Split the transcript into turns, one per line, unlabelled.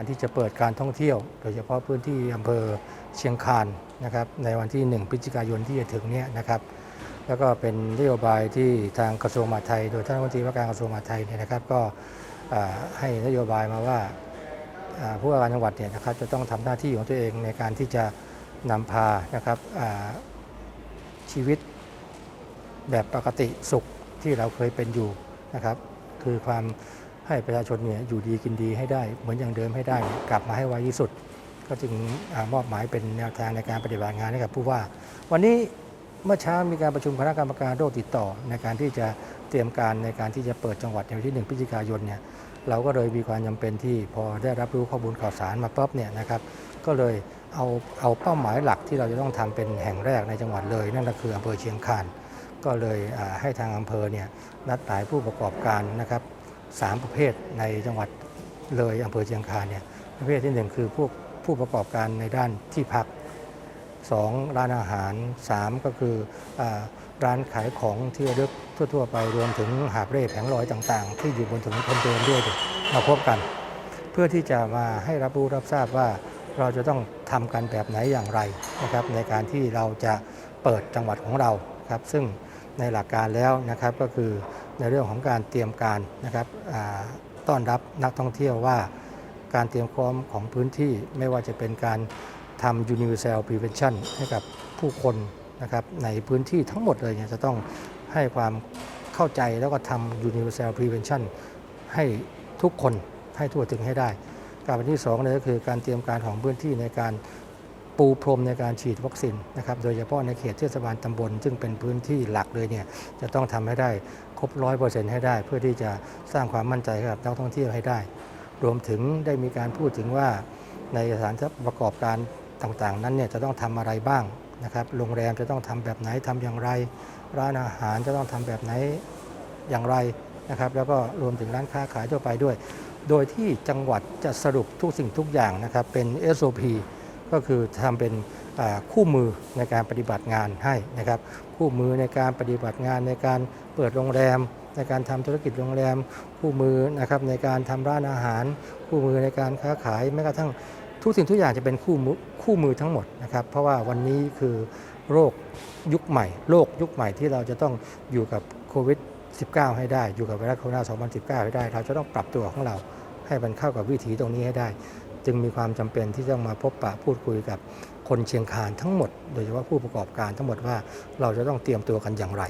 การที่จะเปิดการท่องเที่ยว โดยเฉพาะพื้นที่อำเภอเชียงคานนะครับในวันที่ 1พฤศจิกายนที่จะถึงเนี้นะครับแล้วก็เป็นนโยบายที่ทางกระทรวงมหาดไทย โดยท่านรัฐมนตรีว่าการกระทรวงมหาดไทยเนี่ยนะครับก็ให้นโยบายมาว่าผู้ว่าการจังหวัดเนี่ยนะครับจะต้องทำหน้าที่ของตัวเองในการที่จะนำพานะครับชีวิตแบบปกติสุขที่เราเคยเป็นอยู่นะครับคือความ ให้ประชาชนเนี่ยอยู่ดีกินดีให้ได้ เหมือนอย่างเดิมให้ได้ กลับมาให้ไวที่สุด ก็จึงอมอบหมายเป็นแนวทางในการปฏิบัติงานให้กับผู้ว่า วันนี้เมื่อเช้ามีการประชุมคณะกรรมการโรคติดต่อ ในการที่จะเตรียมการในการที่จะเปิดจังหวัดในวันที่ 1พฤศจิกายนเนี่ยเราก็เลยมีความจำเป็นที่พอได้รับรู้ข้อมูลข่าวสารมาปั๊บเนี่ยนะครับก็เลยเอาเอาเป้าหมายหลักที่เราจะต้องทำเป็นแห่งแรกในจังหวัดเลย นั่นก็คืออำเภอเชียงคานก็เลยให้ทางอำเภอเนี่ยนัดหมายผู้ประกอบการนะครับ สามประเภทในจังหวัดเลยอำเภอเชียงคานเนี่ยประเภทที่หนึ่งคือพวกผู้ประกอบการในด้านที่พักสองร้านอาหาร 3 ก็คืออร้านขายของที่ระลึกทั่ว ๆ ไปรวมถึงหาบเร่แผงลอยต่างๆ ที่อยู่บนถนนคนเดินด้วยเนี่ยมาพบกัน เพื่อที่จะมาให้รับรู้รับทราบว่าเราจะต้องทำกันแบบไหนอย่างไรนะครับในการที่เราจะเปิดจังหวัดของเราครับซึ่ง ในหลักการแล้วนะครับก็คือในเรื่องของการเตรียมการนะครับต้อนรับนักท่องเที่ยวว่า การเตรียมพร้อมของพื้นที่ไม่ว่าจะเป็นการทำ universal prevention ให้กับผู้คนนะครับในพื้นที่ทั้งหมดเลยเนี่ยจะต้องให้ความเข้าใจแล้วก็ทำ universal prevention ให้ทุกคนให้ทั่วถึงให้ได้ การเป็นที่2เลยก็คือการเตรียมการของพื้นที่ในการ ปูพรมในการฉีดวัคซีนนะครับโดยเฉพาะในเขตเทศบาลตำบล ซึ่งเป็นพื้นที่หลักเลยเนี่ยจะต้องทำให้ได้ครบร้อยเปอร์เซ็นต์ให้ได้ เพื่อที่จะสร้างความมั่นใจให้กับนักท่องเที่ยวให้ได้ รวมถึงได้มีการพูดถึงว่าในสถานประกอบการต่างๆ นั้นเนี่ยจะต้องทำอะไรบ้างนะครับโรงแรมจะต้องทำแบบไหนทำอย่างไร ร้านอาหารจะต้องทำแบบไหนอย่างไรนะครับแล้วก็รวมถึงร้านค้าขายทั่วไปด้วย โดยที่จังหวัดจะสรุปทุกสิ่งทุกอย่างนะครับเป็น SOP ก็คือทำเป็นคู่มือในการปฏิบัติงานให้นะครับ คู่มือในการปฏิบัติงานในการเปิดโรงแรม ในการทำธุรกิจโรงแรม คู่มือนะครับในการทำร้านอาหาร คู่มือในการค้าขายแม้กระทั่งทุกสิ่งทุกอย่างจะเป็นคู่มือคู่มือทั้งหมดนะครับ เพราะว่าวันนี้คือโรคยุคใหม่โลกยุคใหม่ที่เราจะต้องอยู่กับโควิด 19 ให้ได้ อยู่กับไวรัสโคโรนา 2019 ให้ได้ เราจะต้องปรับตัวของเราให้มันเข้ากับวิถีตรงนี้ให้ได้ จึงมีความจำเป็นที่ต้องมาพบปะพูดคุยกับคนเชียงคานทั้งหมด โดยเฉพาะผู้ประกอบการทั้งหมดว่าเราจะต้องเตรียมตัวกันอย่างไร